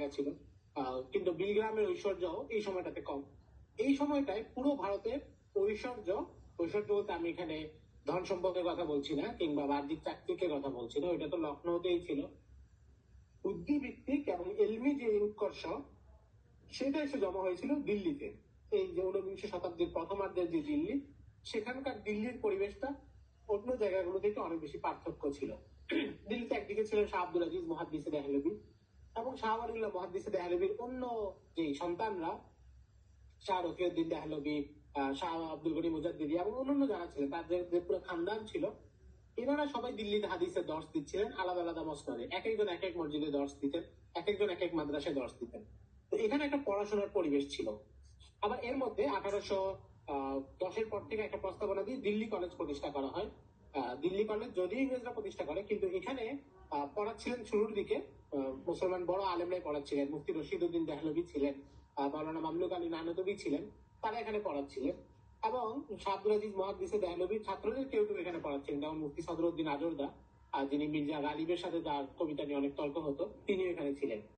জায়গা ছিল কিন্তু বিলগ্রামের ঐশ্বর্য এই সময়টাতে কম। এই সময়টায় পুরো ভারতের ঐশ্বর্য ঐশ্বর্য বলতে আমি এখানে ধন সম্পদের কথা বলছি না, কিংবা বাহ্যিক চাকরিকের কথা বলছি না, ওইটা তো লখনৌতেই ছিল। বুদ্ধিভিত্তিক এবং এলমি যে উৎকর্ষ সেটা এসে জমা হয়েছিল দিল্লিতে। এই যে ঊনবিংশ শতাব্দীর প্রথমার্ধের যে দিল্লি, সেখানকার দিল্লির পরিবেশটা অন্য জায়গাগুলো থেকে অনেক বেশি পার্থক্য ছিল। দিল্লিতে একদিকে ছিলেন শাহ আব্দুল আজিজ, মহাদ্দিসে দেহলবি এবং শাহ আলিল্লাহ মহাদ্দিসে দেহলবির অন্য যে সন্তানরা শাহ রফিউদ্দিন দেহলবি শাহ আব্দুল গনি মুজাদ্দিদি এবং অন্যান্য যারা ছিলেন, তাদের যে পুরো খানদান ছিল, এনারা সবাই দিল্লিতে হাদিসের দর্শ দিচ্ছিলেন, আলাদা আলাদা মসনদে। এক একজন এক এক মসজিদে দর্শ দিতেন, এক একজন এক এক মাদ্রাসায় দর্শ দিতেন। তো এখানে একটা পড়াশোনার পরিবেশ ছিল। আবার এর মধ্যে আঠারোশো দশের পর থেকে একটা প্রস্তাবনা দিয়ে দিল্লি কলেজ প্রতিষ্ঠা করা হয়। দিল্লি কলেজ যদি ইংরেজরা প্রতিষ্ঠা করে, কিন্তু এখানে পড়াচ্ছিলেন শুরুর দিকে মুসলমান বড় আলেমরাই পড়াচ্ছিলেন। মুফতি রশিদ উদ্দিন দেহলবি ছিলেন আহ, মাওলানা মামলুক আলী নানতবি ছিলেন তারা এখানে পড়াচ্ছিলেন। এবং শাহদুল আজিজ মহাদিসে দেহলবি ছাত্রদের কেউ কেউ এখানে পড়াচ্ছিলেন যেমন মুফতি সদরুদ্দিন আজরদা যিনি মির্জা গালিবের সাথে তার কবিতা নিয়ে অনেক তর্ক হতো তিনি এখানে ছিলেন।